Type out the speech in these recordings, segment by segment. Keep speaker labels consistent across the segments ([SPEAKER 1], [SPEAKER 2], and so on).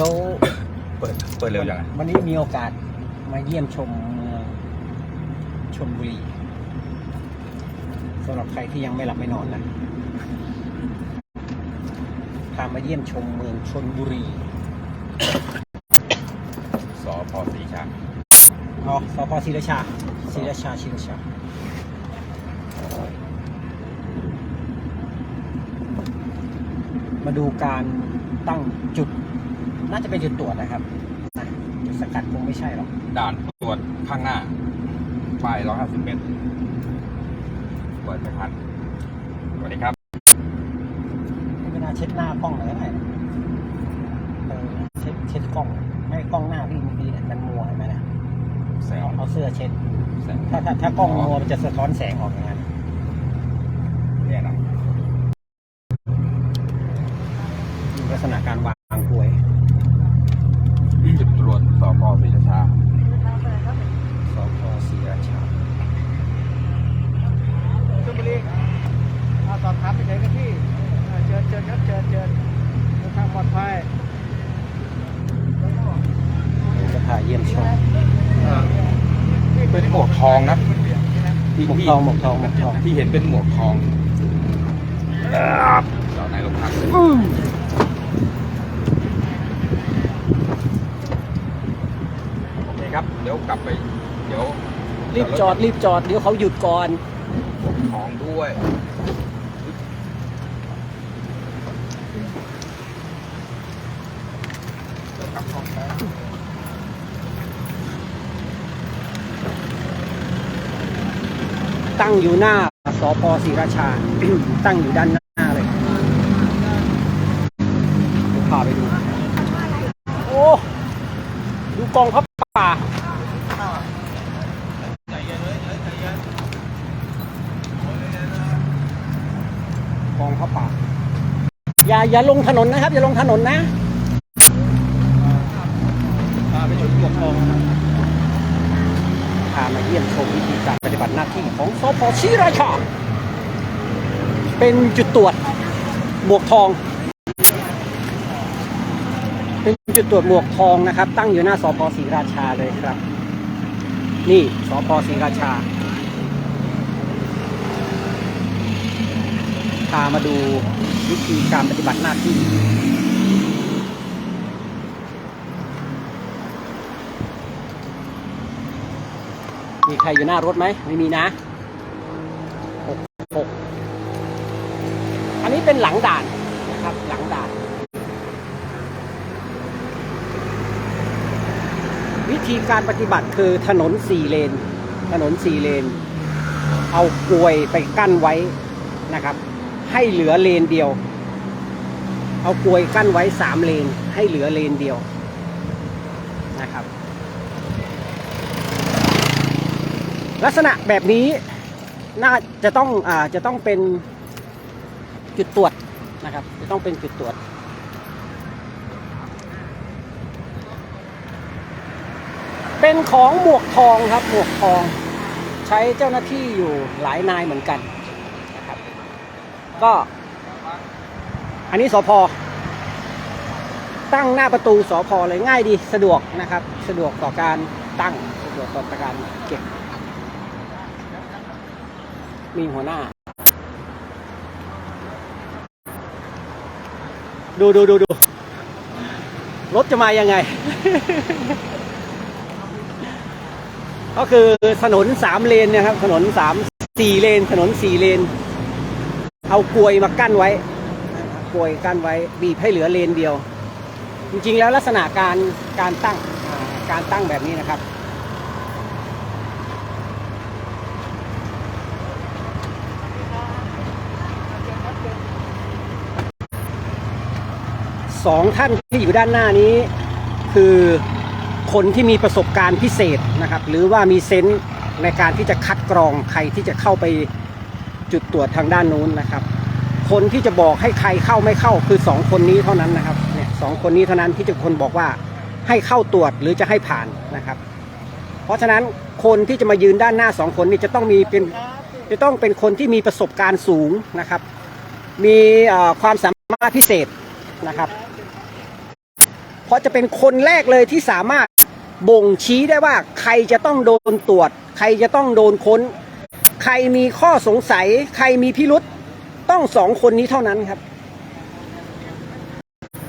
[SPEAKER 1] แล้ว
[SPEAKER 2] เดี๋ยวเดี๋ยว
[SPEAKER 1] เปิดเปิดเร็วจังอะ
[SPEAKER 2] วันนี้มีโอกาสมาเยี่ยมชมเมืองชนบุรีสำหรับใครที่ยังไม่หลับไม่นอนนะพามาเยี่ยมชมเมืองชนบุรี
[SPEAKER 1] สอพอสีชา
[SPEAKER 2] อ๋อสพศรีราชาศรีราชาศรีราชามาดูการตั้งจุด น่าจะเป็นจุดตรวจนะครับนะจุดสกัดคงไม่ใช่หรอก
[SPEAKER 1] ด่านตรวจข้างหน้าป้าย150เมตรเปิดไม่ทันสวัสดีครับ
[SPEAKER 2] ไม่น่าเช็ดหน้ากล้องหน่อยก็ได้นะเออเช็ดเช็ดกล้อง ไม่กล้องหน้าพี่บางทีเนี่ยมันมัวเห็นไหมนะ
[SPEAKER 1] แสง
[SPEAKER 2] เอาเอาเสื้อเช็ด
[SPEAKER 1] แสง
[SPEAKER 2] ถ้าถ้าถ้ากล้องมัวมันจะสะท้อนแสงออกอย่างนั้น
[SPEAKER 1] เนี่ยนะ
[SPEAKER 2] ดูลักษณะการวางกลวย
[SPEAKER 1] จุดตรวจสพศรีราชา
[SPEAKER 2] สพศรีราชา
[SPEAKER 3] ชลบุรีเอาสอบถามไปไหนกันพี่เอ่อเชิญเชิญครับเชิญเชิญเดินทางปลอดภัย
[SPEAKER 2] จะพาเยี่ยมชม
[SPEAKER 1] เป็นหมวกทองนะที่
[SPEAKER 2] หมวก
[SPEAKER 1] ที่
[SPEAKER 2] ทองหมวกทองหมวกทอง
[SPEAKER 1] ที่เห็นเป็นหมวกทองเจ้าในโรงพักโอเคครับ เดี๋ยวกลับไป เดี๋ยว
[SPEAKER 2] รีบจอดรีบจอดเดี๋ยวเขาหยุดก่อน
[SPEAKER 1] หมวกทองด้วย เดี๋ยวกลับห้องแป๊บ
[SPEAKER 2] ตั้งอยู่หน้าสพศรีราชา ตั้งอยู่ด้านหน้าเลยพาไปดู โอ้ ดูกองพับป่ากองพับป่าอย่าอย่าลงถนนนะครับ อย่าลงถนนนะ
[SPEAKER 3] พาไปชมหมวกทอง
[SPEAKER 2] พามาเยี่ยมชมวิธีการปฏิบัติหน้าที่ของสพศรีราชาเป็นจุดตรวจหมวกทอง เป็นจุดตรวจหมวกทองนะครับ ตั้งอยู่หน้าสพศรีราชาเลยครับ นี่สพศรีราชาพามาดูวิธีการปฏิบัติหน้าที่ มีใครอยู่หน้ารถไหมไม่มีนะหกหกอันนี้เป็นหลังด่านนะครับ หลังด่าน วิธีการปฏิบัติคือถนนสี่เลน ถนนสี่เลน เอากลวยไปกั้นไว้นะครับ ให้เหลือเลนเดียว เอากลวยกั้นไว้สามเลน ให้เหลือเลนเดียวนะครับ ลักษณะแบบนี้น่าจะต้องอ่าจะต้องเป็นจุดตรวจนะครับ จะต้องเป็นจุดตรวจ เป็นของหมวกทองครับหมวกทอง ใช้เจ้าหน้าที่อยู่หลายนายเหมือนกันนะครับ ก็อันนี้สพตั้งหน้าประตูสพเลยง่ายดีสะดวกนะครับ สะดวกต่อการตั้งสะดวกต่อการเก็บ มีหัวหน้า ดูดูดูดูรถจะมายังไง ก็คือถนนสามเลนเนะครับ ถนนสามสี่เลน ถนนสี่เลน เอากลวยมากั้นไว้นะครับกลวยกั้นไว้ บีบให้เหลือเลนเดียว จริงๆแล้วลักษณะการการตั้งการตั้งแบบนี้นะครับ สองท่านที่อยู่ด้านหน้านี้ คือคนที่มีประสบการณ์พิเศษนะครับ หรือว่ามีเซนส์ในการที่จะคัดกรองใครที่จะเข้าไปจุดตรวจทางด้านนู้นนะครับ คนที่จะบอกให้ใครเข้าไม่เข้าคือสองคนนี้เท่านั้นนะครับเนี่ยสองคนนี้เท่านั้นที่จะคนบอกว่าให้เข้าตรวจหรือจะให้ผ่านนะครับ เพราะฉะนั้นคนที่จะมายืนด้านหน้าสองคนนี้จะต้องมีเป็นจะต้องเป็นคนที่มีประสบการณ์สูงนะครับ มีความสามารถพิเศษนะครับ เพราะจะเป็นคนแรกเลยที่สามารถบ่งชี้ได้ว่าใครจะต้องโดนตรวจ ใครจะต้องโดนค้น ใครมีข้อสงสัย ใครมีพิรุษต้องสองคนนี้เท่านั้นครับ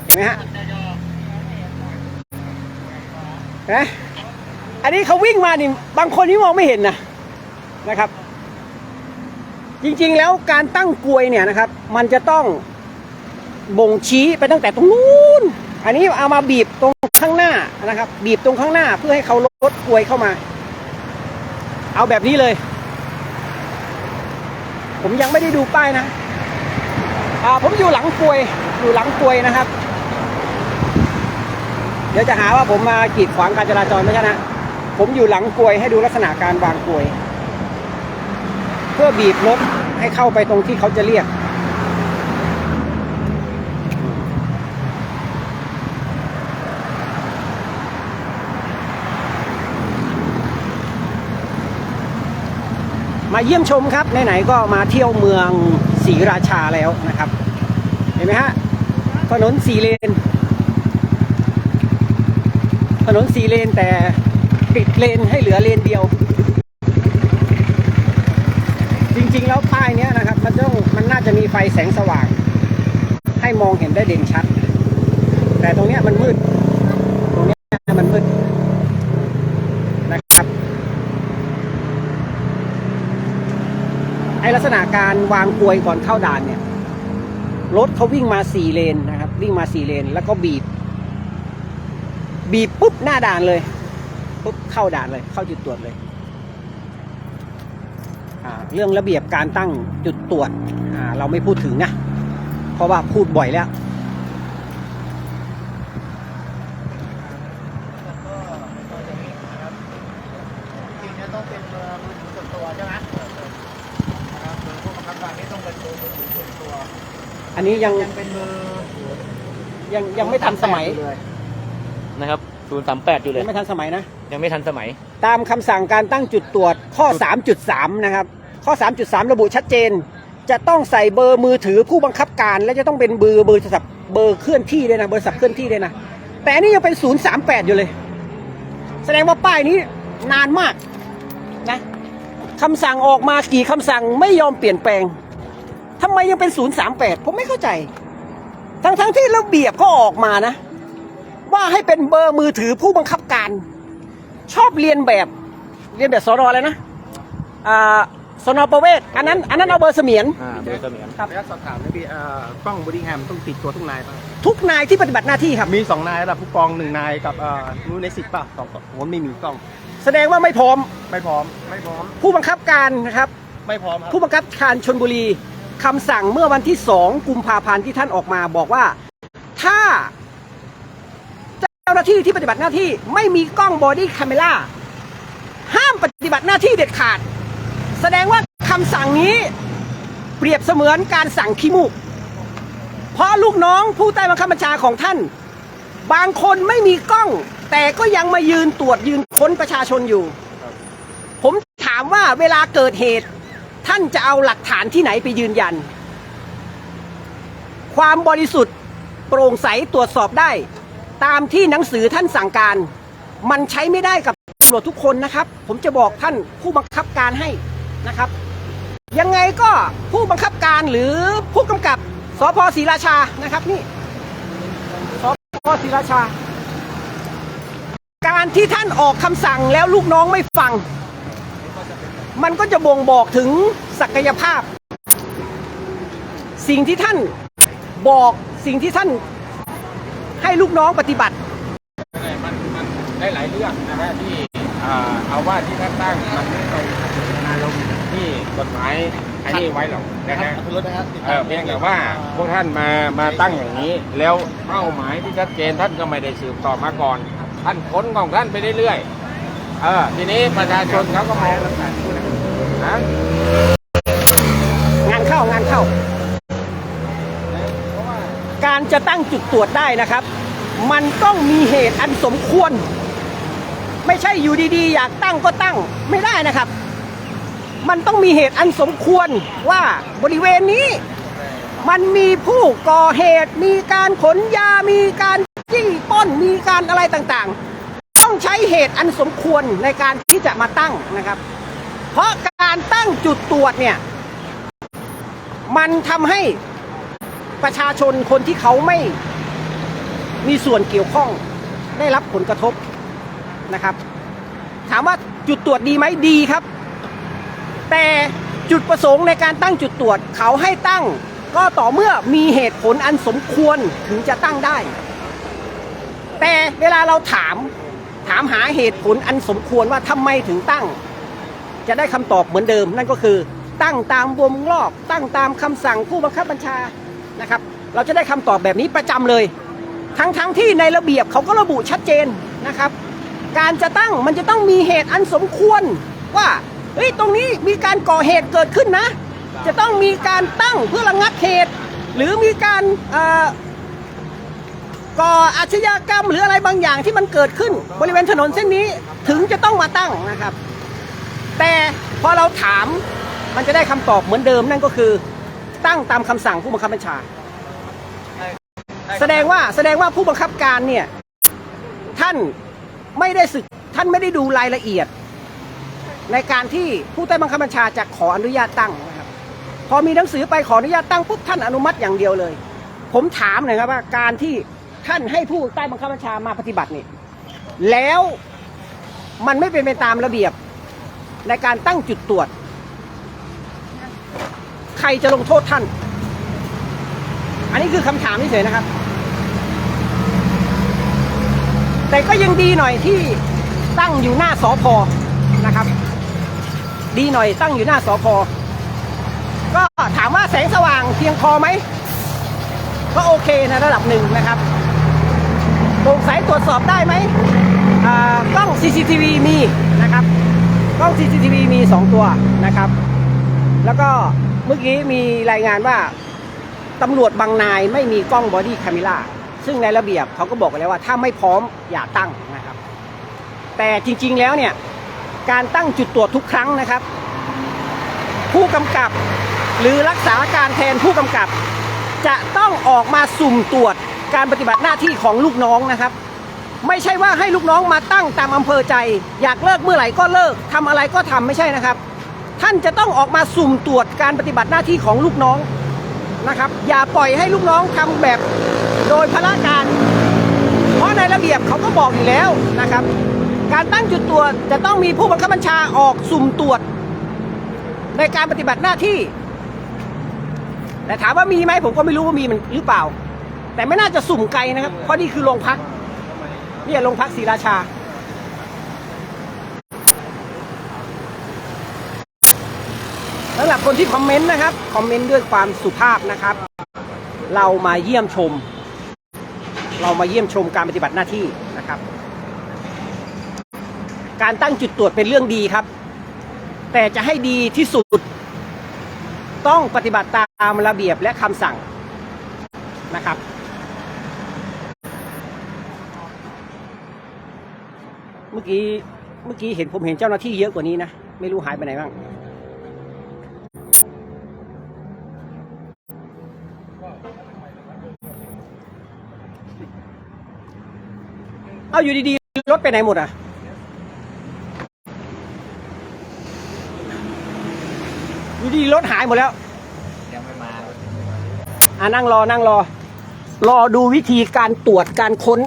[SPEAKER 2] เห็นไหมฮะนไหมอันนี้เขาวิ่งมานี่บางคนนี่มองไม่เห็นนะนะครับ จริงๆแล้วการตั้งกลวยเนี่ยนะครับ มันจะต้องบ่งชี้ไปตั้งแต่ตรงนู้น อันนี้เอามาบีบตรงข้างหน้านะครับ บีบตรงข้างหน้าเพื่อให้เขาลดกลวยเข้ามา เอาแบบนี้เลย ผมยังไม่ได้ดูป้ายนะอ่าผมอยู่หลังกลวยอยู่หลังกลวยนะครับ เดี๋ยวจะหาว่าผมมากีดขวางการจราจรไม่ใช่นะผมอยู่หลังกลวยให้ดูลักษณะการวางกลวย เพื่อบีบรถให้เข้าไปตรงที่เขาจะเรียก มาเยี่ยมชมครับไหนๆก็มาเที่ยวเมืองศรีราชาแล้วนะครับ เห็นไหมฮะถนนสี่เลน ถนนสี่เลนแต่ปิดเลนให้เหลือเลนเดียว จริงๆแล้วป้ายเนี้ยนะครับ มันต้องมันน่าจะมีไฟแสงสว่าง ให้มองเห็นได้เด่นชัด แต่ตรงเนี้ยมันมืด ตรงเนี้ยมันมืดนะครับ ไอลักษ ณะการวางกลวยก่อนเข้าด่านเนี่ยรถเขาวิ่งมาสี่เลนนะครับ วิ่งมาสี่เลน แล้วก็บีบ บีบปุ๊บหน้าด่านเลยปุ๊บเข้าด่านเลย เข้าจุดตรวจเลยเรื่องระเบียบการตั้งจุดตรวจเราไม่พูดถึงนะ เพราะว่าพูดบ่อยแล้ว
[SPEAKER 3] จริงๆเนี่ยต้องเป็นเบอร์มือถือส่วนตัวใช่ไหมนะครับเบอร์ผู้บังคับการนี่ต้องเป็นเบอร์มือถือส่วนตัว
[SPEAKER 2] อั นนี้ยัง
[SPEAKER 3] ยังเป็นเบอร์
[SPEAKER 2] ยังยังไม่ทันสมัย
[SPEAKER 3] เลย
[SPEAKER 4] นะครับ038อยู่เลย
[SPEAKER 2] ยังไม่ทันสมัยนะ
[SPEAKER 4] ยังไม่ทันสมัย
[SPEAKER 2] ตามคำสั่งการตั้งจุดตรวจข้อ 3.3 นะครับ ข้อ 3.3 ระบุชัดเจน จะต้องใส่เบอร์มือถือผู้บังคับการ และจะต้องเป็นเบอร์เบอร์โทรศัพท์เบอร์เคลื่อนที่ด้วยนะเบอร์สับเคลื่อนที่ด้วยนะ แต่อันนี้ยังเป็น 038 อยู่เลย แสดงว่าป้ายนี้นานมากนะคำสั่งออกมากี่คำสั่งไม่ยอมเปลี่ยนแปลง ทำไมยังเป็น038ผมไม่เข้าใจ ทั้งทั้งๆที่ระเบียบก็ออกมานะ ว่าให้เป็นเบอร์มือถือผู้บังคับการ ชอบเรียนแบบเรียนแบบสนอะไรนะอ่าสนประเวศอันนั้นอันนั้นเอาเบอร์เสมียน
[SPEAKER 4] อ่าเบอร์เสมียน
[SPEAKER 2] ครับ
[SPEAKER 3] แล้วสอบถามนะพี่เอ่อกล้องบอดี้แฮมต้องติดตัวทุกนายป่ะ
[SPEAKER 2] ทุกนายที่ปฏิบัติหน้าที่ครับ
[SPEAKER 3] มีสองนายระดับผู้กองหนึ่งนายกับเอ่อนู้นในสิบป่ะสองผมไม่มีกล้อง
[SPEAKER 2] แสดงว่าไม่พร้อม
[SPEAKER 3] ไม่พร้อม ไม่พร้อม
[SPEAKER 2] ผู้บังคับการนะครับ
[SPEAKER 3] ไม่พร้อมครับ
[SPEAKER 2] ผู้บังคับการชนบุรี คำสั่งเมื่อวันที่2กุมภาพันธ์ที่ท่านออกมาบอกว่า ถ้าเจ้าหน้าที่ที่ปฏิบัติหน้าที่ไม่มีกล้องบอดี้คาเมล่าห้ามปฏิบัติหน้าที่เด็ดขาด แสดงว่าคำสั่งนี้เปรียบเสมือนการสั่งขี้มูก เพราะลูกน้องผู้ใต้บังคับบัญชาของท่าน บางคนไม่มีกล้อง แต่ก็ยังมายืนตรวจยืนค้นประชาชนอยู่ ผมถามว่าเวลาเกิดเหตุ ท่านจะเอาหลักฐานที่ไหนไปยืนยัน ความบริสุทธิ์โปร่งใสตรวจสอบได้ ตามที่หนังสือท่านสั่งการ มันใช้ไม่ได้กับตำรวจทุกคนนะครับ ผมจะบอกท่านผู้บังคับการให้นะครับ ยังไงก็ผู้บังคับการหรือผู้กำกับสพศรีราชานะครับนี่สพศรีราชา การที่ท่านออกคำสั่งแล้วลูกน้องไม่ฟัง มันก็จะบ่งบอกถึงศักยภาพ สิ่งที่ท่านบอกสิ่งที่ท่านให้ลูกน้องปฏิบัติ
[SPEAKER 1] มันมันได้หลายเรื่องนะฮะที่อ่าเอาว่าที่ท่านตั้งมันไม่ตรงนารมณ์ที่กฎหมายอันนี้ไว้หรอกนะฮะ
[SPEAKER 3] รถนะครับ
[SPEAKER 1] เออเพียงแต่ว่าพวกท่านมามาตั้งอย่างนี้ แล้วเป้าหมายที่ชัดเจนท่านก็ไม่ได้สืบต่อมาก่อน ท่านค้นของท่านไปเรื่อยๆเออทีนี้ประชาชนเขาก็มอง นะ
[SPEAKER 2] งานเข้างานเข้า การจะตั้งจุดตรวจได้นะครับ มันต้องมีเหตุอันสมควร ไม่ใช่อยู่ดีๆ อยากตั้งก็ตั้งไม่ได้นะครับ มันต้องมีเหตุอันสมควรว่าบริเวณนี้ มันมีผู้ก่อเหตุ มีการขนยา มีการจี้ป้น มีการอะไรต่างๆ ต้องใช้เหตุอันสมควรในการที่จะมาตั้งนะครับ เพราะ การตั้งจุดตรวจเนี่ย มันทำให้ประชาชนคนที่เขาไม่มีส่วนเกี่ยวข้องได้รับผลกระทบนะครับ ถามว่าจุดตรวจดีไหมดีครับ แต่จุดประสงค์ในการตั้งจุดตรวจเขาให้ตั้ง ก็ต่อเมื่อมีเหตุผลอันสมควรถึงจะตั้งได้ แต่เวลาเราถามถามหาเหตุผลอันสมควรว่าทำไมถึงตั้ง จะได้คำตอบเหมือนเดิม นั่นก็คือตั้งตามวงรอบตั้งตามคำสั่งผู้บังคับบัญชานะครับ เราจะได้คำตอบแบบนี้ประจำเลย ทั้งทั้งที่ในระเบียบเขาก็ระบุชัดเจนนะครับ การจะตั้งมันจะต้องมีเหตุอันสมควรว่าเฮ้ยตรงนี้มีการก่อเหตุเกิดขึ้นนะ จะต้องมีการตั้งเพื่อระงับเหตุ หรือมีการเอ่อก่ออาชญากรรมหรืออะไรบางอย่างที่มันเกิดขึ้น บริเวณถนนเส้นนี้ถึงจะต้องมาตั้งนะครับ แต่พอเราถามมันจะได้คำตอบเหมือนเดิมนั่นก็คือตั้งตามคำสั่งผู้บังคับบัญชา แสดงว่าแสดงว่าผู้บังคับการเนี่ยท่านไม่ได้ศึกท่านไม่ได้ดูรายละเอียด ในการที่ผู้ใต้บังคับบัญชาจะขออนุญาตตั้งนะครับพอมีหนังสือไปขออนุญาตตั้งปุ๊บท่านอนุมัติอย่างเดียวเลย ผมถามหน่อยครับว่าการที่ท่านให้ผู้ใต้บังคับบัญชามาปฏิบัตินี่แล้วมันไม่เป็นไปตามระเบียบ ในการตั้งจุดตรวจ ใครจะลงโทษท่าน อันนี้คือคำถามเฉยๆนะครับ แต่ก็ยังดีหน่อยที่ตั้งอยู่หน้าสอพอนะครับ ดีหน่อยตั้งอยู่หน้าสอพอก็ถามว่าแสงสว่างเพียงพอไหม ก็โอเคในระดับหนึ่งนะครับโปร่งใสตรวจสอบได้ไหมกล้อง CCTV มี ล้อง CCTV มี 2 ตัวนะครับ แล้วก็เมื่อกี้มีรายงานว่าตำรวจบางนายไม่มีกล้องบอดี้คามิล่าซึ่งในระเบียบเขาก็บอกแล้วว่าถ้าไม่พร้อมอย่าตั้งนะครับ แต่จริงๆแล้วเนี่ยการตั้งจุดตรวจทุกครั้งนะครับ ผู้กำกับหรือรักษาการแทนผู้กำกับ จะต้องออกมาสุ่มตรวจการปฏิบัติหน้าที่ของลูกน้องนะครับ ไม่ใช่ว่าให้ลูกน้องมาตั้งตามอำเภอใจ อยากเลิกเมื่อไหร่ก็เลิกทำอะไรก็ทำไม่ใช่นะครับ ท่านจะต้องออกมาสุ่มตรวจการปฏิบัติหน้าที่ของลูกน้องนะครับ อย่าปล่อยให้ลูกน้องทำแบบโดยพละการ เพราะในระเบียบเขาก็บอกอยู่แล้วนะครับ การตั้งจุดตรวจจะต้องมีผู้บังคับบัญชาออกสุ่มตรวจ ในการปฏิบัติหน้าที่ แต่ถามว่ามีไหมผมก็ไม่รู้ว่ามีมันหรือเปล่า แต่ไม่น่าจะสุ่มไกลนะครับ เพราะนี่คือโรงพัก เนี่ยโรงพักศรีราชา สำหรับคนที่คอมเมนต์นะครับ คอมเมนต์ด้วยความสุภาพนะครับ เรามาเยี่ยมชม เรามาเยี่ยมชมการปฏิบัติหน้าที่นะครับ การตั้งจุดตรวจเป็นเรื่องดีครับ แต่จะให้ดีที่สุด ต้องปฏิบัติตามระเบียบและคำสั่งนะครับ เมื่อกี้เมื่อกี้เห็นผมเห็นเจ้าหน้าที่เยอะกว่านี้นะ ไม่รู้หายไปไหนบ้างเอาอยู่ดีๆรถไปไหนหมดอะอยู่ดีๆรถหายหมดแล้ว
[SPEAKER 4] ยังไม่มา
[SPEAKER 2] อ่านั่งรอนั่งรอ รอดูวิธีการตรวจการค้น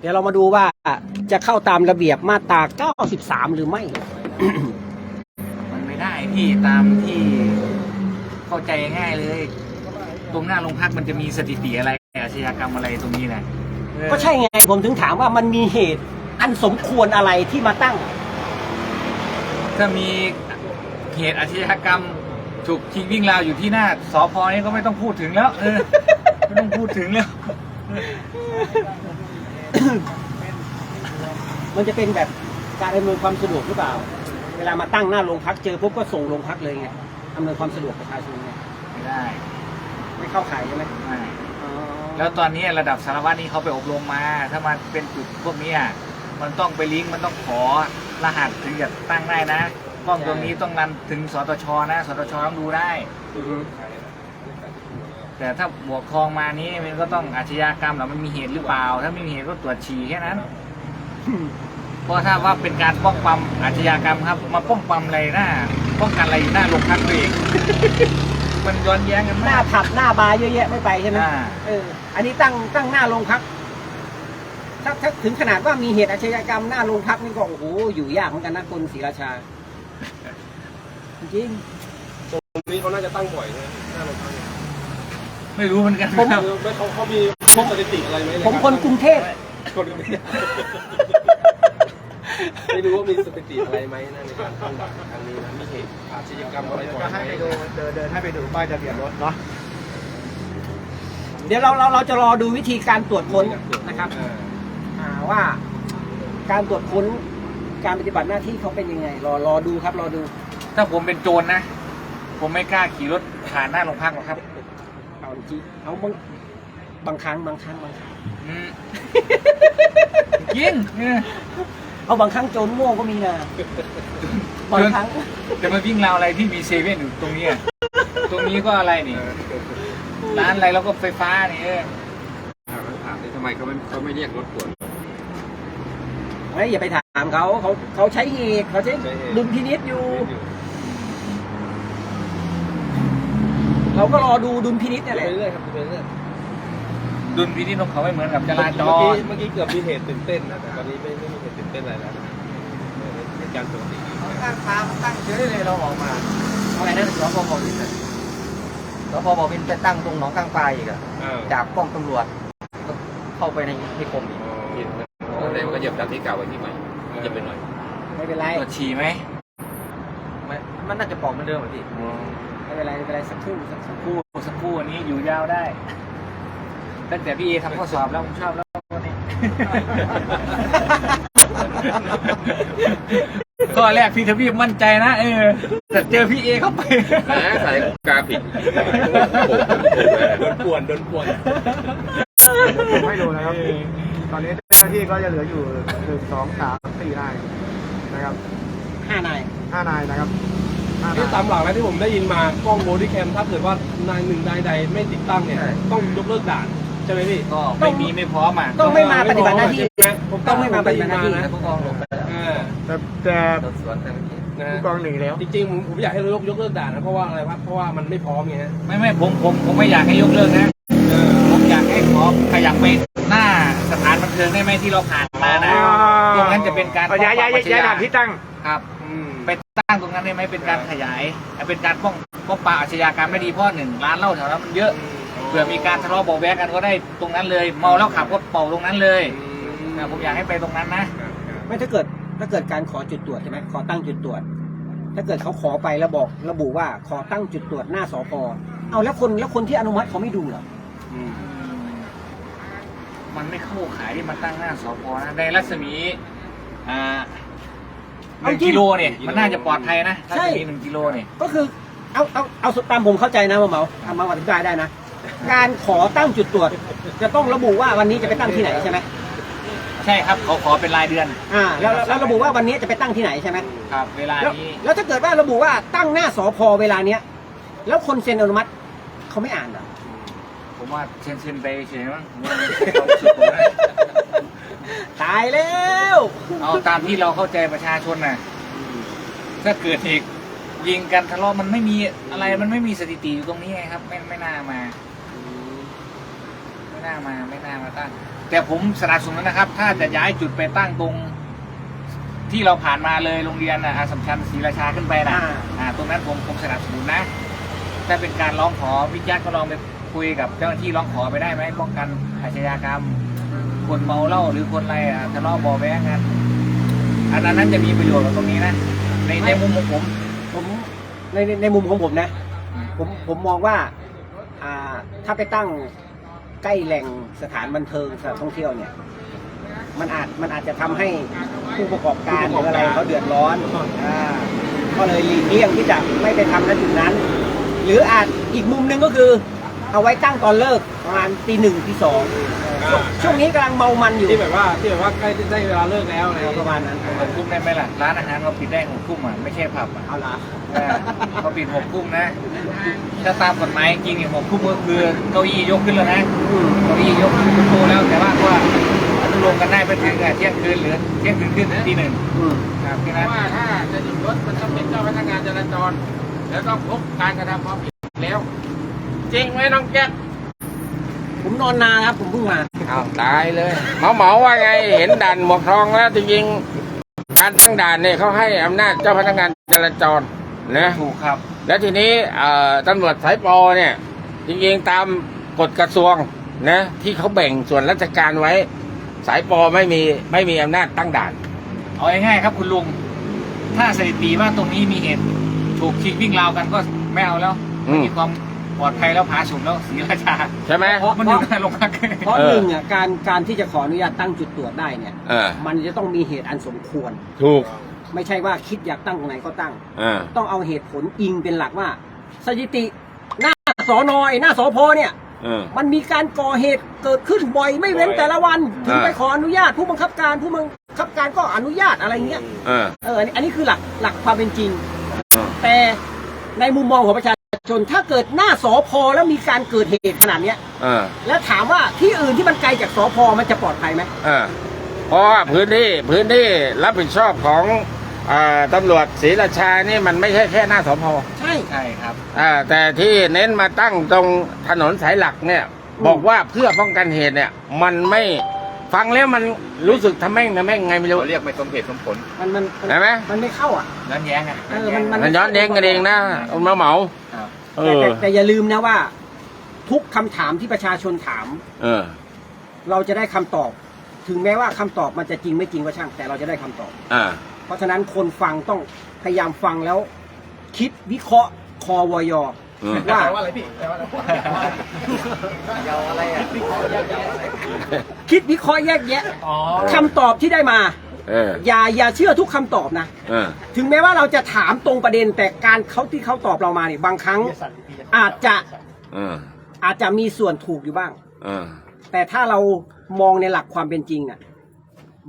[SPEAKER 2] เดี๋ยวเรามาดูว่าจะเข้าตามระเบียบมาตรา 93 หรือไม่
[SPEAKER 5] มันไม่ได้พี่ตามที่เข้าใจง่ายเลย ตรงหน้าโรงพักมันจะมีสถิติอะไรอาชญากรรมอะไรตรงนี้นะเออ
[SPEAKER 2] ก็ใช่ไงผมถึงถามว่ามันมีเหตุอันสมควรอะไรที่มาตั้ง
[SPEAKER 5] ถ้ามีเหตุอาชญากรรมถูกทิ้งวิ่งราวอยู่ที่หน้าสพนี่ก็ไม่ต้องพูดถึงแล้วเออไม่ต้องพูดถึงแล้ว
[SPEAKER 2] มันจะเป็นแบบการอำนวยความสะดวกหรือเปล่า เวลามาตั้งหน้าโรงพักเจอปุ๊บก็ส่งโรงพักเลยไงอำนวยความสะดวกประชาชนไง
[SPEAKER 5] ไม่ได้
[SPEAKER 2] ไม่เข้าข่ายใช่ไหม
[SPEAKER 5] ไม่
[SPEAKER 2] อ๋อ
[SPEAKER 5] แล้วตอนนี้ระดับสารวัตรนี่เขาไปอบรมมา ถ้ามาเป็นจุดพวกเนี้ยมันต้องไปลิงก์มันต้องขอรหัสถึงจะตั้งได้นะกล้องตรงนี้ต้องรันถึงสตชนะ สตชต้องดูได้
[SPEAKER 2] อือฮึ
[SPEAKER 5] แต่ถ้าบวกคลองมานี้มันก็ต้องอาชญากรรมหรอมันมีเหตุหรือเปล่า ถ้าไม่มีเหตุก็ตรวจฉี่แค่นั้น เพราะถ้าว่าเป็นการป้องปรามอาชญากรรมครับ มาป้องปรามอะไรหน้าป้องกันอะไรอยู่หน้าโรงพักตัวเองมันย้อนแย้งกัน
[SPEAKER 2] ห
[SPEAKER 5] มา
[SPEAKER 2] น้ากผับหน้าบาร์เยอะแยะไม่ไปใช่ไหม
[SPEAKER 5] อ่า
[SPEAKER 2] เออ อันนี้ตั้งตั้งหน้าโรงพักถ้าถ้าถึงขนาดว่ามีเหตุอาชญากรรมหน้าโรงพักนี่ก็โอ้โหอยู่ยากเหมือนกันนะคนศรีราชา จริง
[SPEAKER 6] ตรงนี้เขาน่าจะตั้งบ่อยนะหน้าโรงพักเนี่ย
[SPEAKER 5] ไม่รู้เหมือนกัน
[SPEAKER 2] ผม
[SPEAKER 5] ครับ
[SPEAKER 6] ไม่เขาเขามีสถิติอะไรไหม
[SPEAKER 2] ผมคนกรุงเทพ
[SPEAKER 6] คนกรุงเทพไม่รู้ว่ามีสถิติอะไรไหมนะในการตั้งด่านครั้งนี้นะมีเหตุอาชญากรรมอะไรก่อน
[SPEAKER 3] จะ
[SPEAKER 6] ไหม
[SPEAKER 3] ให้ไปดูเดินเดินให้ไปดูป้ายทะเบียนรถเนาะ
[SPEAKER 2] เดี๋ยวเราเราเราจะรอดูวิธีการตรวจค้นนะครับ
[SPEAKER 6] อ่า
[SPEAKER 2] อ่าว่าการตรวจค้นการปฏิบัติหน้าที่เขาเป็นยังไง รอรอดูครับ รอดู
[SPEAKER 5] ถ้าผมเป็นโจรนะ ผมไม่กล้าขี่รถผ่านหน้าโรงพักหรอกครับ
[SPEAKER 2] เอา จริงเอาบางบางครั้งบางครั้งบางครั้ง
[SPEAKER 5] อืมยิงเออ
[SPEAKER 2] เอาบางครั้งโจรโง่ก็มีนะบางครั้ง
[SPEAKER 5] จะมาวิ่งราวอะไรที่มีเซเว่นอยู่ตรงนี้อะตรงนี้ก็อะไรนี่ร้านอะไรแล้วก็ไฟฟ้านี่เออ
[SPEAKER 1] ถามถามดิทำไมเขาไม่เขาไม่เรียกรถตรวจ
[SPEAKER 2] ไม่อย่าไปถามเขาเขาเขาใช้เหตุเขาใช้ดุลพินิษอยู่ เราก็รอดูดุลพินิษเนี่ยแห
[SPEAKER 6] ไป
[SPEAKER 2] ละ
[SPEAKER 6] เรื่อยครับไปเรื่อย
[SPEAKER 5] ดุลพินิจของเขาไม่เหมือนกับจราจ
[SPEAKER 6] เมื่อกี้
[SPEAKER 5] ร
[SPEAKER 6] เมื่อกี้เกือบมีเหตุตื่นเต้นนะแต่ตอนนี้ไม่ไม่มีเหตุตื่นเต้นอะไรแล้วนะเป็นการปกติ
[SPEAKER 3] เขาตั้งฟ้าเขาตั้งเฉยเลยเราออกมา
[SPEAKER 2] อะไรนะ
[SPEAKER 3] สพบวินเลยสพบวินไปตั้งตรงหนองข้างปลายอีกอะ
[SPEAKER 6] อ้าว
[SPEAKER 3] จากป้อมตำรวจก็เข้าไปในนิคมอีก
[SPEAKER 1] แต่มันก็เหยียบจากที่เก่าไปที่ใหม่จะเป็นหน่อย
[SPEAKER 2] ไม่เป็นไร
[SPEAKER 5] ตรวจฉี่ไหม
[SPEAKER 3] ไม่มันน่าจะปอกเหมือนเดิมอะพี่
[SPEAKER 2] ไม่ เป็นไรไม่เป็นไรสักครู่สัก
[SPEAKER 5] สักครู่สักครู่อันนี้อยู่ยาวได้ ตั้งแต่พี่เอทำข้อสอบแล้วผมชอบแล้ววันนี้ ข้อแรกพี่ทวีปมั่นใจนะเออแต่เจอพี่เอเข้าไป
[SPEAKER 1] นะใส่กาผิด
[SPEAKER 6] โดนป่วนโดนป่วน
[SPEAKER 3] ผมให้ดูนะครับ ตอนนี้เจ้าหน้าที่ก็จะเหลืออยู่หนึ่งสองสามสี่นายนะครับ
[SPEAKER 2] ห้านาย
[SPEAKER 3] ห้านายนะครับห้า
[SPEAKER 6] ที่
[SPEAKER 3] นาย
[SPEAKER 6] ตามหลักแล้วที่ผมได้ยินมากล้องโบดี้แคมถ้าเกิดว่านายหนึ่งนายใดไม่ติดตั้งเนี่ย
[SPEAKER 3] ใช่
[SPEAKER 6] ต้องยกเลิกด่านใช่ไหมพี่
[SPEAKER 5] ก็ไม่มีไม่พร้อมอะ
[SPEAKER 2] ต้องไม่มาปฏิบัติหน้าที่
[SPEAKER 6] ใช่ไหมผม
[SPEAKER 2] ต้องไม่มาปฏิบัติหน้าที่
[SPEAKER 6] นะ
[SPEAKER 3] ผู้กองลงไปแล้ว
[SPEAKER 6] อ่า
[SPEAKER 3] แต่แต่
[SPEAKER 6] นะ
[SPEAKER 3] ผู้กองหนีแล้ว
[SPEAKER 6] จริงๆผมผมอยากให้ยกยกเลิกด่านนะเพราะว่าอะไรวะเพราะว่ามันไม่พร้อมไงฮะ
[SPEAKER 5] ไม่ไม่ผมผมผมไม่อยากให้ยกเลิกนะ
[SPEAKER 6] เออ
[SPEAKER 5] ผมอยากให้ขอขยับไปหน้าสถานบันเทิงได้ไหมที่เราผ่านมานะตรงนั้นจะเป็นการ
[SPEAKER 3] เอาย้ายย้ายย้ายด่านที่ตั้ง
[SPEAKER 5] ครับ
[SPEAKER 6] อืม
[SPEAKER 5] ไปตั้งตรงนั้นได้ไหมเป็นการขยายเป็นการป้องป้องปรามอาชญากรรมไม่ดีเพราะหนึ่งร้านเหล้าแถวนั้นมันเยอะเผื่อมีการทะเลาะเบาะแวงกันก็ได้ตรงนั้นเลย เมาแล้วขับก็เป่าตรงนั้นเลยนะผมอยากให้ไปตรงนั้นนะ
[SPEAKER 2] ไม่ถ้าเกิดถ้าเกิดการขอจุดตรวจใช่ไหมขอตั้งจุดตรวจ ถ้าเกิดเขาขอไปแล้วบอกระบุว่าขอตั้งจุดตรวจหน้าสพเอาแล้วคนแล้วคนที่อนุมัติเขาไม่ดูเหรอ
[SPEAKER 6] อืม
[SPEAKER 5] มันไม่เข้าขายที่มาตั้งหน้าสพนะในรัศมีอ่า หนึ่งกิโลเนี่ยมันน่าจะปลอดภัยนะรัศมีหนึ่งกิโลเนี่ย
[SPEAKER 2] ก็คือเอาเอาเอาตามผมเข้าใจนะมาเหมาเอามาอธิบายได้นะ การขอตั้งจุดตรวจ จะต้องระบุว่าวันนี้จะไปตั้งที่ไหนใช่ไหม
[SPEAKER 5] ใช่ครับเขาขอเป็นรายเดือน
[SPEAKER 2] อ่าแล้วแล้วแล้วระบุว่าวันนี้จะไปตั้งที่ไหนใช่ไหม
[SPEAKER 5] ครับ เวลา
[SPEAKER 2] แล้ว
[SPEAKER 5] นี้
[SPEAKER 2] แล้วถ้าเกิดว่าระบุว่าตั้งหน้าสพเวลาเนี้ยแล้วคนเซ็นอนุมัติเขาไม่อ่านเหรอ
[SPEAKER 5] ผมว่าเซ็นเซ็นไปเฉยมั้งผมว่ามันเป็นความรู้สึกผมนะ
[SPEAKER 2] ตายแล้ว
[SPEAKER 5] เอาตามที่เราเข้าใจประชาชนน่ะ ถ้าเกิดเหตุยิงกันทะเลาะมันไม่มีอะไรมันไม่มีสถิติอยู่ตรงนี้ไงครับ ไม่ไม่น่ามา ไม่น่ามาไม่น่ามาตั้ง แต่ผมสนับสนุนนะครับ ถ้าจะย้ายจุดไปตั้งตรง ที่เราผ่านมาเลยโรงเรียนอะอาสมชัญศรีราชาขึ้นไปนะ
[SPEAKER 2] อ่า
[SPEAKER 5] อ่าตรงนั้นผมผมสนับสนุนนะถ้าเป็นการร้องขอวิจักก็ลองไปคุยกับเจ้าหน้าที่ร้องขอไปได้ไหมป้องกันอาชญากรรม คนเมาเหล้าหรือคนอะไรอะทะเลาะเบาะแว้งกันอันนั้นจะมีประโยชน์กับตรงนี้นะในในมุมของผม
[SPEAKER 2] ผมในในในมุมของผมนะ ผมผมมองว่าอ่าถ้าไปตั้งใกล้แหล่งสถานบันเทิงสถานท่องเที่ยวเนี่ย มันอาจมันอาจจะทำให้ผู้ประกอบการหรืออะไรเขาเดือดร้อนอ่าก็เลยหลีกเลี่ยงที่จะไม่ไปทำณจุดนั้น หรืออาจอีกมุมหนึ่งก็คือ เอาไว้ตั้งตอนเลิกประมาณตีหนึ่งตีสอง ช่วงนี้กำลังเมามันอยู่
[SPEAKER 6] ที่แบบว่าที่แบบว่าใกล้ได้เวลาเลิกแล้วอะไร
[SPEAKER 2] ประมาณนั้นประมา
[SPEAKER 5] ห
[SPEAKER 2] ณ
[SPEAKER 5] ก
[SPEAKER 2] นั้น
[SPEAKER 5] ทุ่มได้ไหมล่ะ ร้านอาหารเราปิดได้หกทุ่มอะ ไม่ใช่ผับอะ
[SPEAKER 2] เอาละ
[SPEAKER 5] เออเขาปิดหกทุ่มนะ ถ้าตามกฎหมายจริงๆเนี่ยหกทุ่มก็คือเก้าอี้ยกขึ้นแล้วนะ
[SPEAKER 2] อืม
[SPEAKER 5] เก้าอี้ยกขึ้นโตแล้วแต่ว่าก็อนุโลมกันได้ไปถึงอะเที่ยงคืนหรือเที่ยงคืนขึ้นตีหนึ่ง
[SPEAKER 2] อืม
[SPEAKER 5] ครับแค่
[SPEAKER 1] เพ
[SPEAKER 5] นั้น
[SPEAKER 1] ราะว่าถ้าจะหยุดรถมันต้องเป็นเจ้าพนักงานจราจร แล้วก็พบการกระทำความผิดแล้ว จริงไหมน้องแก๊ป
[SPEAKER 2] ผมนอนนานครับ ผมเพิ่งมา
[SPEAKER 1] เอาตายเลยเหมาเหมาว่าไงเห็นด่านหมวกทองแล้วจริงๆการตั้งด่านเนี่ยเขาให้อำนาจเจ้าพนักงานจราจรนะ
[SPEAKER 5] ถูกครับ
[SPEAKER 1] แล้วทีนี้เอ่อตำรวจสายปอเนี่ย จริงๆตามกฎกระทรวงนะที่เขาแบ่งส่วนราชการไว้ สายปอไม่มีไม่มีอำนาจตั้งด่าน
[SPEAKER 5] เอาง่ายๆครับคุณลุง ถ้าสถิติว่าตรงนี้มีเหตุถูกชิงวิ่งราวกันก็ไม่เอาแล้ว
[SPEAKER 1] อืม
[SPEAKER 5] ไม่มีความ ปลอดภัยแล้วผาสุกแล้วศรีราชา
[SPEAKER 1] ใช่ไหม
[SPEAKER 2] เพราะ
[SPEAKER 5] มันอยู่หน้าโรงพัก
[SPEAKER 2] เพราะ
[SPEAKER 1] เออ
[SPEAKER 2] หนึ่งอะการการที่จะขออนุญาตตั้งจุดตรวจได้เนี่ย
[SPEAKER 1] เออ
[SPEAKER 2] มันจะต้องมีเหตุอันสมควร
[SPEAKER 1] ถูก
[SPEAKER 2] ไม่ใช่ว่าคิดอยากตั้งตรงไหนก็ตั้ง
[SPEAKER 1] เออ
[SPEAKER 2] ต้องเอาเหตุผลอิงเป็นหลักว่า สถิติหน้าสอนอยหน้าสพเนี่ย
[SPEAKER 1] เออ
[SPEAKER 2] มันมีการก่อเหตุเกิดขึ้นบ่อยไม่เว้นแต่ละวันถึง
[SPEAKER 1] อ่า
[SPEAKER 2] ไปขออนุญาตผู้บังคับการผู้บังคับการก็อนุญาตอะไรเงี้ย
[SPEAKER 1] เออ
[SPEAKER 2] เอออันนี้อันนี้คือหลักหลักความเป็นจริง
[SPEAKER 1] อ่า
[SPEAKER 2] แต่ในมุมมองของประชา ชนถ้าเกิดหน้าสพแล้วมีการเกิดเหตุขนาดเนี้ย
[SPEAKER 1] เออ
[SPEAKER 2] แล้วถามว่าที่อื่นที่มันไกลจากสพมันจะปลอดภัยไหม
[SPEAKER 1] เออเพราะว่าพื้นที่พื้นที่รับผิดชอบของอ่าตำรวจศรีราชานี่มันไม่ใช่แค่หน้าสพ
[SPEAKER 2] ใช่
[SPEAKER 5] ใช่ครับ
[SPEAKER 1] อ่าแต่ที่เน้นมาตั้งตรงถนนสายหลักเนี่ยบอกว่าเพื่อป้องกันเหตุเนี่ย มันไม่ฟังแล้วมันรู้สึกทำแม่งทำแม่งไงไม่รู้
[SPEAKER 5] เรียกไม่สมเหตุสมผล
[SPEAKER 2] มันมัน
[SPEAKER 1] เห็นไหม
[SPEAKER 2] มันไม่เข้าอะ
[SPEAKER 5] ย้อนแย้งอะ
[SPEAKER 2] เออมันมัน
[SPEAKER 1] มันย้อนแย้งกันเองนะเอามาเหมา
[SPEAKER 5] ครับ
[SPEAKER 1] เอ
[SPEAKER 2] แต่
[SPEAKER 1] อ
[SPEAKER 2] แต่แต่อย่าลืมนะว่า ทุกคำถามที่ประชาชนถาม
[SPEAKER 1] เออ
[SPEAKER 2] เราจะได้คำตอบ ถึงแม้ว่าคำตอบมันจะจริงไม่จริงก็ช่าง แต่เราจะได้คำตอบ
[SPEAKER 1] อ่า
[SPEAKER 2] เพราะฉะนั้นคนฟังต้องพยายามฟังแล้ว คิดวิเคราะห์คอวอย
[SPEAKER 1] อืม
[SPEAKER 2] ว่า
[SPEAKER 3] แปลว่าอะไรพี่แปลว่าอะไรยาวอะไรอะ
[SPEAKER 2] คิดวิเคราะห์แยกแยะ
[SPEAKER 5] อ๋อ
[SPEAKER 2] คำตอบที่ได้มา
[SPEAKER 1] เออ
[SPEAKER 2] อย่าอย่าเชื่อทุกคำตอบนะ
[SPEAKER 1] เออ
[SPEAKER 2] ถึงแม้ว่าเราจะถามตรงประเด็นแต่การเขาที่เขาตอบเรามาเนี่ยบางครั้ง อาจจะ
[SPEAKER 1] เออ
[SPEAKER 2] อาจจะมีส่วนถูกอยู่บ้าง
[SPEAKER 1] เออ
[SPEAKER 2] แต่ถ้าเรามองในหลักความเป็นจริงอะ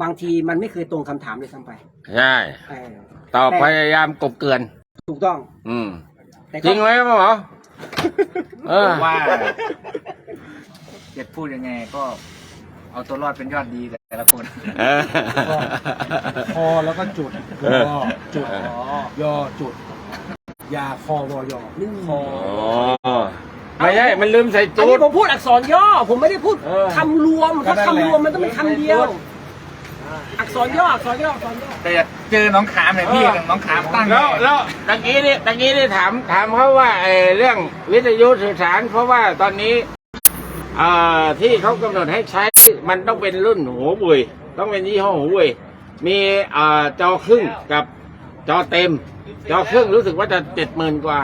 [SPEAKER 2] บางทีมันไม่เคยตรงคำถามเลยซ้ำไป
[SPEAKER 1] ใช่
[SPEAKER 2] เออ
[SPEAKER 1] ตอบพยายามกบเกลือน
[SPEAKER 2] ถูกต้อง
[SPEAKER 1] อืม
[SPEAKER 2] แต่
[SPEAKER 1] จ
[SPEAKER 2] ก็
[SPEAKER 1] ริงไหมหมอเออ
[SPEAKER 5] ว่าจะพูดยังไงก็ เอาตัวรอดเป็นยอดดีแต่ละคน
[SPEAKER 1] เออ
[SPEAKER 3] คอแล้วก็จุด
[SPEAKER 1] เออ
[SPEAKER 3] ยอจุด
[SPEAKER 1] เออ
[SPEAKER 3] ยอจุด ยาคอวอยอนึ่งคอ
[SPEAKER 1] อ๋อไม่ใช่มันลืมใส่
[SPEAKER 2] อัน
[SPEAKER 1] จุ
[SPEAKER 2] นี้
[SPEAKER 1] ด
[SPEAKER 2] ผมพูดอักษรย่อ ผมไม่ได้พูด
[SPEAKER 1] เออ
[SPEAKER 2] คำรวม
[SPEAKER 3] ก็
[SPEAKER 2] ถ้า
[SPEAKER 3] นั่นแหละ
[SPEAKER 2] คำรวมมันต้องเป็นคำเดียว อักษรย่ออักษรย่ออักษรย่อ
[SPEAKER 5] แต่อยากเจอน้องขามเลยพี่น้องขามตั้ง
[SPEAKER 1] แล้วแล้วตะกี้นี่ตะกี้นี่ถามถามเขาว่าเออเรื่องวิทยุสื่อสาร เพราะว่าตอนนี้เอ่อ ที่เขากำหนดให้ใช้มันต้องเป็นรุ่นหัวบุยต้องเป็นยี่ห้อหัวบุยมีเอ่อจอครึ่งกับจอเต็ม จอครึ่งรู้สึกว่าจะเจ็ดหมื่นกว่า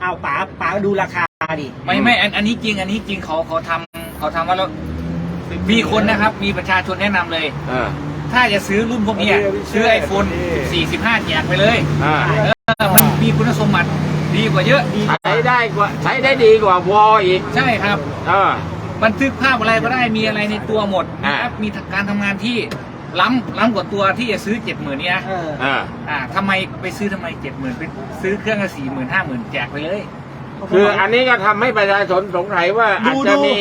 [SPEAKER 2] เอาป๋าป๋าดูราคาดิ
[SPEAKER 5] ไม่ไม่อันอันนี้จริง อันนี้จริงเขาเขาทำเขาทำว่าเรามีคนนะครับ มีประชาชนแนะนำเลย
[SPEAKER 1] อ่า
[SPEAKER 5] ถ้าจะซื้อรุ่นพวกเนี้ยซื้อไอโฟน45แจกไปเลย
[SPEAKER 1] อ่า
[SPEAKER 5] เออมันมีคุณสมบัติดีกว่าเยอะ
[SPEAKER 1] ใช้ได้กว่าใช้ได้ดีกว่าวออีก
[SPEAKER 5] ใช่ครับ
[SPEAKER 1] เออ
[SPEAKER 5] บันทึกภาพอะไรก็ได้มีอะไรในตัวหมด
[SPEAKER 1] อ่า
[SPEAKER 5] นะครับมีการทำงานที่ล้ำล้ำกว่าตัวที่จะซื้อเจ็ดหมื่นเนี่ย
[SPEAKER 2] เออ
[SPEAKER 1] อ่า
[SPEAKER 5] อ่าทำไมไปซื้อทำไมเจ็ดหมื่นไปซื้อเครื่องละสี่หมื่นห้าหมื่นแจกไปเลย
[SPEAKER 1] คืออันนี้ก็ทำให้ประชาชนสงสัยว่าอาจจะมี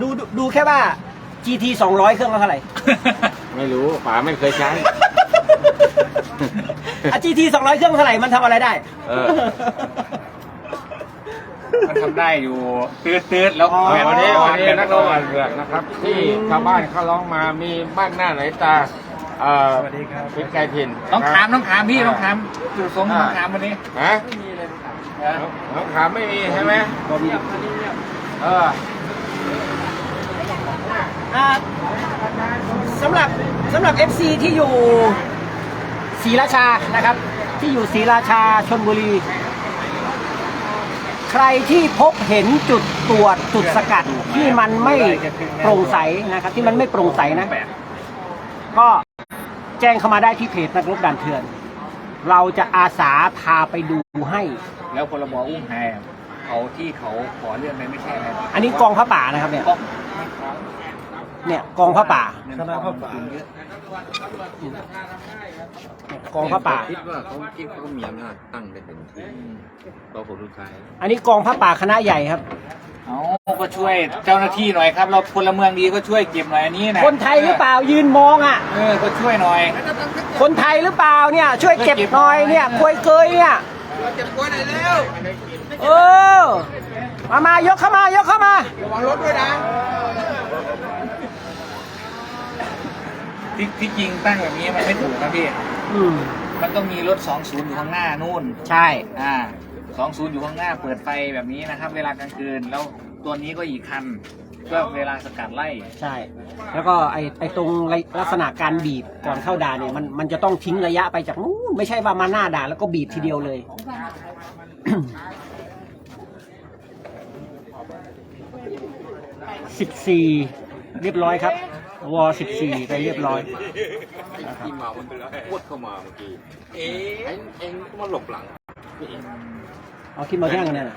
[SPEAKER 2] ดูดูดูแค่ว่า GT 200 เครื่องละเท่าไหร่
[SPEAKER 1] ไม่รู้ป๋าไม่เคยใช้
[SPEAKER 2] อะ GT 200 เครื่องเท่าไหร่มันทำอะไรได้
[SPEAKER 1] เออ
[SPEAKER 5] มันทำได้อยู่ตืดตืดๆแล้ว
[SPEAKER 2] อ๋อ
[SPEAKER 1] วันนี้วันนี้
[SPEAKER 5] เป็
[SPEAKER 1] นักร้องอันเผือกนะครับ ที่ชาวบ้านเขาร้องมามีบ้านหน้าไหนตาเอ่อ
[SPEAKER 3] สวัสดีครับ
[SPEAKER 1] พิษไก่ถิ่น
[SPEAKER 5] น้องขามน้องขามพี่น้องขามจุดสมน้องขามวันนี้
[SPEAKER 1] ฮะน้องขามไม่มีใช่ไหมเออ
[SPEAKER 2] อ่าสำหรับสำหรับ FC ที่อยู่ศรีราชานะครับ ที่อยู่ศรีราชาชนบุรี ใครที่พบเห็นจุดตรวจจุดสกัดที่มันไม่โปร่งใสนะครับ ที่มันไม่โปร่งใสนะ ก็แจ้งเข้ามาได้ที่เพจนักรบด่านเถื่อน เราจะอาสาพาไปดูให้
[SPEAKER 5] แล้วพรบอุ้มแฮเขาที่เขาขอเลื่อนไปไม่ใช่อะไรหร
[SPEAKER 2] อันนี้กองผ้าป่านะครับเนี่ย
[SPEAKER 5] กอง
[SPEAKER 2] เนี่ยกองผ้าป่า
[SPEAKER 5] คณะผ้าป่าเยอะ
[SPEAKER 2] เนี่ย กองผ้าป่า
[SPEAKER 6] คิดว่าเขาคิดเขามีอำนาจตั้งได้เป็นที่เราผลสุดท้าย
[SPEAKER 2] อันนี้กองผ้าป่าคณะใหญ่ครับ
[SPEAKER 5] เอาก็ช่วยเจ้าหน้าที่หน่อยครับ เราพลเมืองดีก็ช่วยเก็บหน่อยอันนี้นะ
[SPEAKER 2] คนไทยหรือเปล่ายืนมองอะ
[SPEAKER 5] เออก็ช่วยหน่อย
[SPEAKER 2] คนไทยหรือเปล่าเนี่ย ช่วยเก็บหน่อยเนี่ยควยเกยเนี่ยเออมามายกเข้ามายกเข้ามา
[SPEAKER 5] ที่ที่จริงตั้งแบบนี้มันไม่ถูกนะพี่
[SPEAKER 2] อืม
[SPEAKER 5] มันต้องมีรถ 20 อยู่ข้างหน้านู่น
[SPEAKER 2] ใช่
[SPEAKER 5] อ่า 20 อยู่ข้างหน้าเปิดไฟแบบนี้นะครับ เวลากลางคืน แล้วตัวนี้ก็อีกคันเพื่อเวลาสกัดไล่
[SPEAKER 2] ใช่ แล้วก็ไอไอตรงลักษณะการบีบก่อนเข้าด่านเนี่ยมันมันจะต้องทิ้งระยะไปจากนู้นไม่ใช่ว่ามาหน้าด่านแล้วก็บีบทีเดียวเลย สิบสี่เรียบร้อยครับ วอสิบสี่ไปเรียบร้อย
[SPEAKER 6] ที่มามันพวดเข้ามาเมื่อกี้เอ๊ะเอ็งเอ็งก็มาหลบหลัง
[SPEAKER 2] เอาขึ้นมาแข่งกันเนี่ยนะ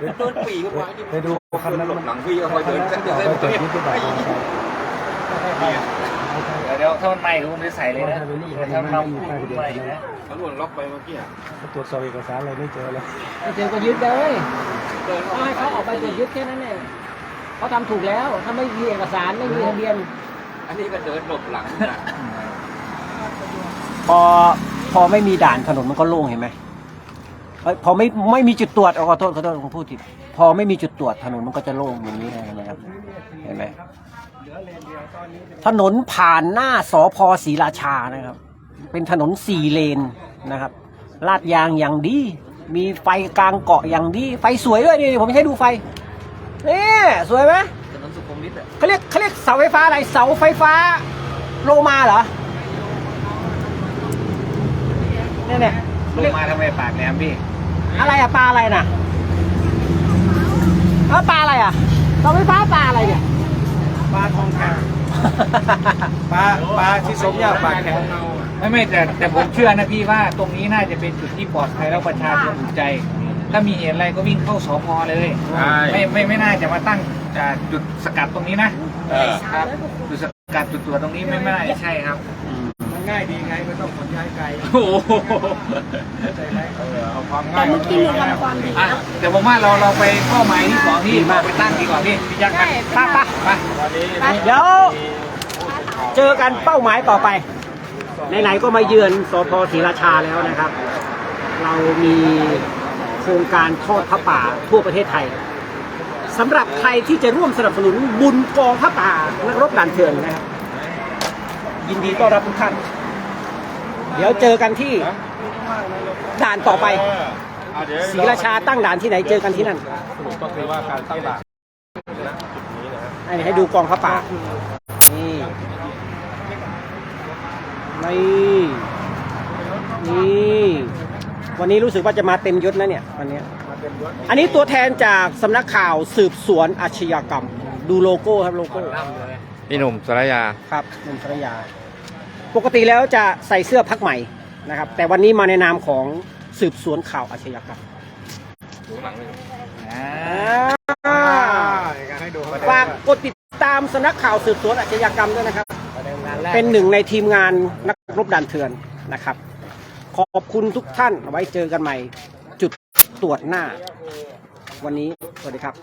[SPEAKER 6] เดินปีเข้ามาไปดูคันนั้นหลบหลังพี่ก็คอยเดินเส้นเดินเส้นเดิน
[SPEAKER 5] เดี๋ยวเดี๋ยวถ้ามันไหม้ผมจะใส่เลยนะถ้ามันไหม้นะ
[SPEAKER 6] ตำรวจล็อกไปเมื่อกี้อะ
[SPEAKER 2] ตรวจสอบเอกสารอะไรไม่เจอเลยไม่เจอก็ยึดเลยก็ให้เขาออกไปตรวจยึดแค่นั้นเอง เขาทำถูกแล้วถ้าไม่มีเอกสารไม่มีทะเบียน
[SPEAKER 6] อันนี้ก็เดินหลบหลังนะ
[SPEAKER 2] พอพอไม่มีด่านถนนมันก็โล่งเห็นไหมเอ้ยพอไม่ไม่มีจุดตรวจเอาขอโทษขอโทษผมพูดผิดพอไม่มีจุดตรวจถนนมันก็จะโล่งอย่างนี้เลยเห็นไหมครับ เห็นไหมถนนผ่านหน้าสอพศรีราชานะครับ เป็นถนนสี่เลนนะครับลาดยางอย่างดี มีไฟกลางเกาะอย่างดี ไฟสวยด้วยนี่ผมให้ดูไฟ นี่สวยไหม
[SPEAKER 5] ถนนสุขุมวิทอะ
[SPEAKER 2] เขาเรียกเขาเรียกเสาไฟฟ้าอะไรเสาไฟฟ้าโลมาเหรอเนี่ยเนี่ย
[SPEAKER 5] ลงมาทำไมปากแหลมพี่
[SPEAKER 2] อะไรอะปลาอะไรน่ะเออปลาอะไรอะเสาไฟฟ้าปลาอะไรเนี่ย
[SPEAKER 3] ปลาทองแข็งปลาปลาที่สมยาปลาแข็ง
[SPEAKER 5] ไม่ไม่แต่แต่ผมเชื่อนะพี่ว่าตรงนี้น่าจะเป็นจุดที่ปลอดภัยแล้วประชาชนอุ่นใจ ถ้ามีเหตุอะไรก็วิ่งเข้าสพเลย
[SPEAKER 1] ใช่
[SPEAKER 5] ไม่ไม่ไม่น่าจะมาตั้งอ่าจุดสกัดตรงนี้นะ
[SPEAKER 1] เออ
[SPEAKER 5] ครับจุดสกัดจุดตรวจตรงนี้ไม่ไม่น่าจะใช่ครับ
[SPEAKER 3] มันง่ายดีไงไม่ต้องขนย้ายไกล
[SPEAKER 5] โอ้โห
[SPEAKER 1] เอาความง่ายของมันนะ
[SPEAKER 5] อะเดี๋ยวผมว่าเราเราไปเป้าหมายที่สองที่เราไปตั้งดีกว่าพี่พี่ยักษ์ไป
[SPEAKER 2] ไป้าป้า
[SPEAKER 5] ไป
[SPEAKER 1] วันนี้
[SPEAKER 2] เดี๋ยวเจอกันเป้าหมายต่อไป ไหนๆก็มาเยือนสพศรีราชาแล้วนะครับ เรามี โครงการทอดพระป่าทั่วประเทศไทยสำหรับใครที่จะร่วมสนับสนุนบุญกองพระป่านักรบด่านเถื่อนนะครับยินดีต้อนรับทุกท่าน เดี๋ยวเจอกันที่ด่านต่อไปศรีราชาตั้งด่านที่ไหนเจอกันที่นั่น
[SPEAKER 1] สรุปก็คือว่าการตั้งด่าน
[SPEAKER 2] ให้ให้ดูกองพระป่านี่นี่นี่ วันนี้รู้สึกว่าจะมาเต็มยศนะเนี่ยวันเนี้ยอันนี้ตัวแทนจากสำนักข่าวสืบสวนอาชญากรรม ดูโลโก้ครับโลโก้
[SPEAKER 1] พี่หนุ่มสรยา
[SPEAKER 2] ครับหนุ่มสรยา ปกติแล้วจะใส่เสื้อพักใหม่นะครับ แต่วันนี้มาในนามของสืบสวนข่าวอาชญากรรม
[SPEAKER 5] อ่า
[SPEAKER 2] อ่าฝากกดติดตามสำนักข่าวสืบสวนอาชญากรรมด้วยนะครับ เป็นหนึ่งในทีมงานนักรบด่านเถื่อนนะครับ ขอบคุณทุกท่านไว้เจอกันใหม่ จุดตรวจหน้า วันนี้สวัสดีครับ